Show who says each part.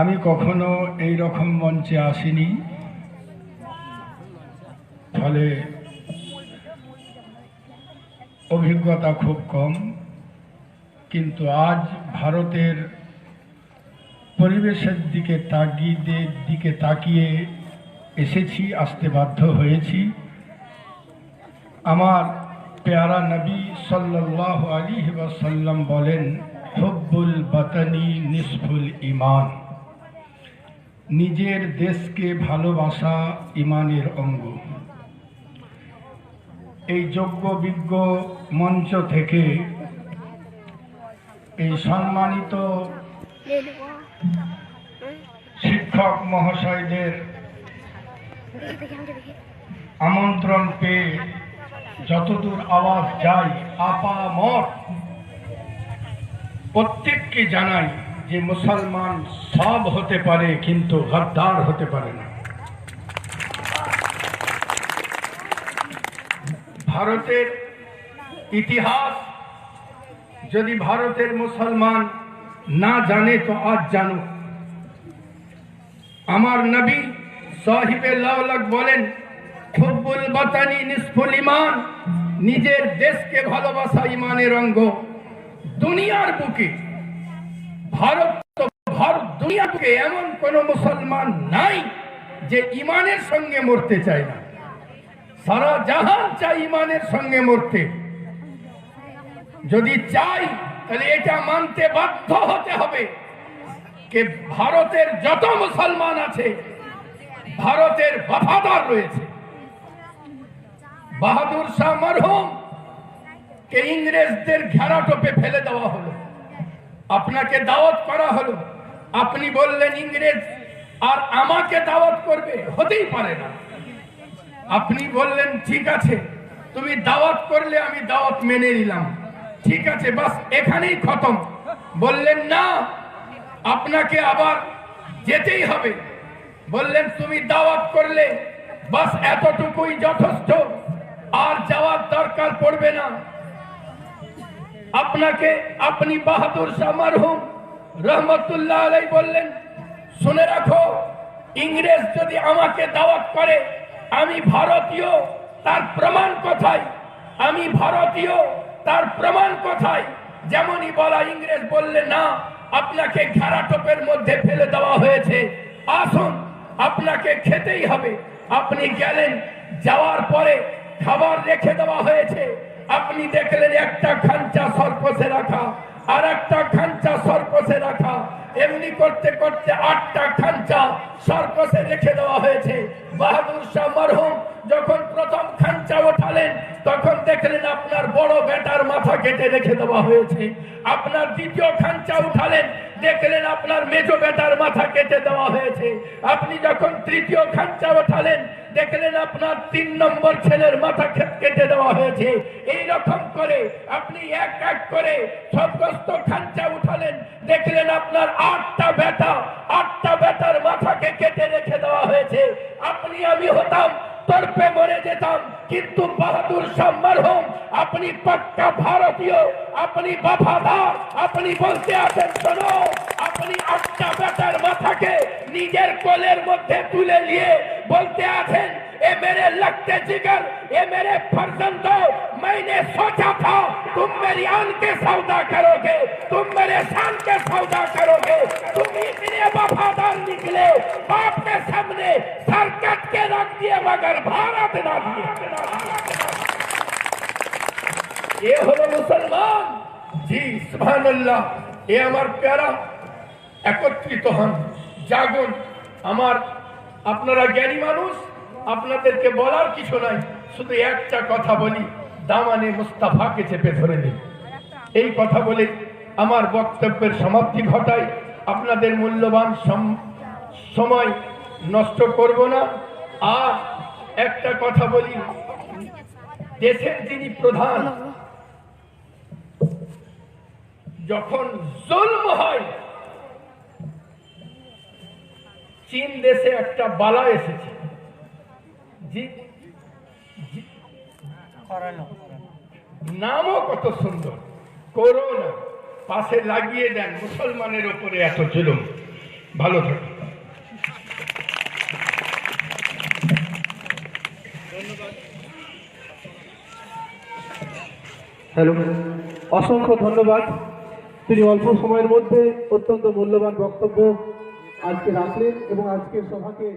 Speaker 1: আমি কখনো এই রকম মঞ্চে আসিনি। ফলে অভিজ্ঞতা খুব কম। কিন্তু আজ ভারতের পরিবেশের দিকে তাগিদের দিকে তাকিয়ে এসেছি, আসতে বাধ্য হয়েছি। আমার পেয়ারা নবী সাল্লাহ আলী ওয়াসাল্লাম বলেন, হব্বুল বাতানি নিসফুল ইমান নিজের দেশকে ভালোবাসা ইমানের অঙ্গ। এই যোগ্য, বিজ্ঞ মঞ্চ থেকে এই সম্মানিত শিক্ষক মহাশয়দের আমন্ত্রণ পেয়ে যতদূর আওয়াজ যায় আপা মত প্রত্যেককে জানাই যে মুসলমান সব হতে পারে, কিন্তু গদ্দার হতে পারে না। ভারতের ইতিহাস, যদি ভারতের মুসলমান না জানে, তো আজ জানো আমার নবী সাহিবে লাউলাক বলেন, খুব্বুল বাতানি নিসফুল ইমান নিজের দেশকে ভালোবাসা ইমানের অঙ্গ। দুনিয়ার বুকে ভারত তো ভারত দুনিয়ার বুকে এমন কোন মুসলমান নাই যে ইমানের সঙ্গে মরতে চায় না। সারা জাহান চাই ইমানের সঙ্গে মরতে। যদি চাই তাহলে এটা মানতে বাধ্য হতে হবে কে ভারতের যত মুসলমান আছে, ভারতের বফাদার রয়েছে। বাহাদুর শাহ মরহুম কে ইংরেজদের ঘেরাটোপে ফেলে দেওয়া হলো। আপনাকে দাওয়াত করা হলো। আপনি বললেন, ইংরেজ, আর আমাকে দাওয়াত করবে, হতেই পারে না। আপনি বললেন, ঠিক আছে, তুমি দাওয়াত করলে আমি দাওয়াত মেনে নিলাম। ঠিক আছে, বাস, এখানেই খতম। বললেন, না, আপনাকে আবার যেতেই হবে। বললেন, তুমি দাওয়াত করলে, বাস, এতটুকুই যথেষ্ট। আর যাওয়ার দরকার পড়বে না। আপনাকে আপনি বাহাদুর শাহ মারহুম রহমতুল্লাহ আলাই বললেন, শুনে রাখো, ইংরেজ যদি আমাকে দাওয়াত করে, আমি ভারতীয়, তার প্রমাণ কোথায়? আমি ভারতীয়, তার প্রমাণ কোথায়? যেমনই বলা ইংরেজ বললে, না, আপনাকে ঘেরাটোপের মধ্যে ফেলে দেওয়া হয়েছে। আসুন, আপনাকে খেতেই হবে। আপনি গেলেন, যাওয়ার পরে খাবার রেখে দেওয়া হয়েছে। আপনি দেখলেন একটা খাঞ্চা সর্পসে রাখা আর একটা খাঞ্চা সর্পসে রাখা। এমনি করতে করতে আটটা খাঞ্চা সর্পসে রেখে দেওয়া হয়েছে। বাহাদুর শাহ মরহুম যখন প্রথম খাঞ্চা ওঠালেন, তখন দেখলেন আপনার বড় বেটার মাথা কেটে রেখে দেওয়া হয়েছে। আপনার দ্বিতীয় খাঞ্চা উঠালেন, দেখলেন আপনার মেজো বেটার মাথা কেটে দেওয়া হয়েছে। আপনি যখন তৃতীয় খাঞ্চা ওঠালেন দেখলেন আপনার তিন নম্বর ছেলের মাথা কেটে দেওয়া হয়েছে। এই রকম করে আপনি এক এক করে সমস্ত খাঞ্চা উঠালেন, দেখলেন আপনার আটটা বেটা, আটটা বেটার মাথাকে কেটে রেখে দেওয়া হয়েছে। আপনি আমি হতাম তর্পে মরে যেতাম কিন্তু বাহাদুর শাহ মরহুম আপনি পাক্কা ভারতীয় আপনি বাফাদার আপনি বলতে আছেন শোনো আপনি আটটা বেটার মাথাকে নিজের কোলের মধ্যে তুলে নিয়ে বলতে আছেন ए मेरे लगते जिगर ये मेरे फर्जंद मैंने सोचा था तुम मेरी आन के सौदा करोगे तुम मेरे शान के सौदा करोगे दिए मगर भारत ना दिए ये হলো মুসলমান জি সুবহানাল্লাহ এ আমার প্যারা একত্রিত হন জাগুন আমার আপনারা জ্ঞানী মানুষ আপনাদেরকে বলার কিছু নাই শুধু একটা কথা বলি দামানে মুস্তাফাকে চেপে ধরে নিন এই কথা বলে আমার বক্তব্যের সমাপ্তি ঘটাই আপনাদের মূল্যবান সম- সময় নষ্ট করব না আর একটা কথা বলি। দেশের যিনি প্রধান, যখন জন্ম হয়, চীন দেশে একটা বালা এসেছে। নামও কত সুন্দর। করোনা, পাশে লাগিয়ে দেন মুসলমানের উপরে এত জুলুম। ভালো থাকুন।
Speaker 2: হ্যালো। অসংখ্য ধন্যবাদ। তিনি অল্প সময়ের মধ্যে অত্যন্ত মূল্যবান বক্তব্য আজকে রাখলেন এবং আজকের সভাকে